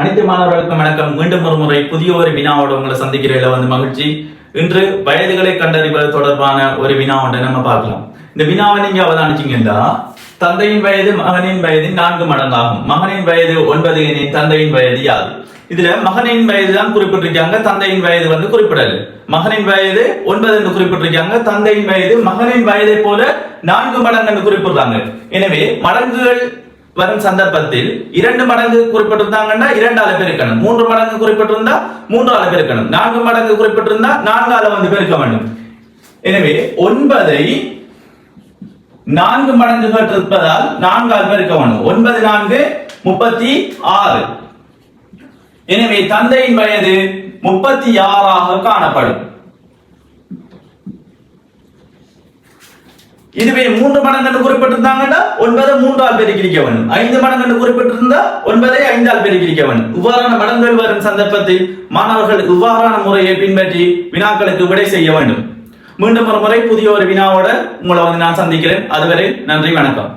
அனைத்து மாணவர்களுக்கும் வணக்கம். மீண்டும் ஒரு முறை புதிய ஒரு வினாவோட உங்களை சந்திக்கிறதுல வந்து மகிழ்ச்சி. இன்று வயதுகளை கண்டறிவது தொடர்பான ஒரு வினா ஒன்றை நம்ம பார்க்கலாம். இந்த வினாவை நீங்க அவதானிச்சீங்கன்னா தந்தையின் வயது மகனின் வயது நான்கு மடங்காகும். மகனின் வயது ஒன்பது எனின் தந்தையின் வயது யாது இதுல மகனின் வயது தான் குறிப்பிட்டிருக்காங்க தந்தையின் வயது வந்து குறிப்பிடல. மகனின் வயது ஒன்பது என்று குறிப்பிட்டிருக்காங்க தந்தையின் வயது மகனின் வயதை போல நான்கு மடங்கு என்று குறிப்பிடுறாங்க. எனவே மடங்குகள் வரும் சந்தர்ப்பத்தில் இரண்டு மடங்கு குறிப்பிட்டிருந்தாங்கன்னா இரண்டு ஆளை பெருக்கணும். மூன்று மடங்கு குறிப்பிட்டிருந்தா மூன்று ஆளை பெருக்கணும். நான்கு மடங்கு குறிப்பிட்டிருந்தா நான்கு ஆளை வந்து பெருக்க வேண்டும். எனவே ஒன்பதை நான்கு மடங்குகள் இருப்பதால் ஆள் பெருக்க வேண்டும். ஒன்பது நான்கு முப்பத்தி ஆறு. எனவே தந்தையின் வயது முப்பத்தி ஆறாக காணப்படும். இதுவே மூன்று மடங்கு குறிப்பிட்டிருந்தாங்கன்னா ஒன்பதை மூன்றால் பெருக்கிரிக்க வேண்டும். ஐந்து மடங்கு குறிப்பிட்டிருந்தா ஒன்பதை ஐந்தால் பெருக்கிரிக்க வேண்டும். இவ்வாறான மடங்கள் வரும் சந்தர்ப்பத்தில் மாணவர்கள் இவ்வாறான முறையை பின்பற்றி வினாக்களுக்கு விடை செய்ய வேண்டும். மீண்டும் ஒரு முறை புதிய ஒரு வினாவோட உங்களை வந்து நான் சந்திக்கிறேன். அதுவரை நன்றி வணக்கம்.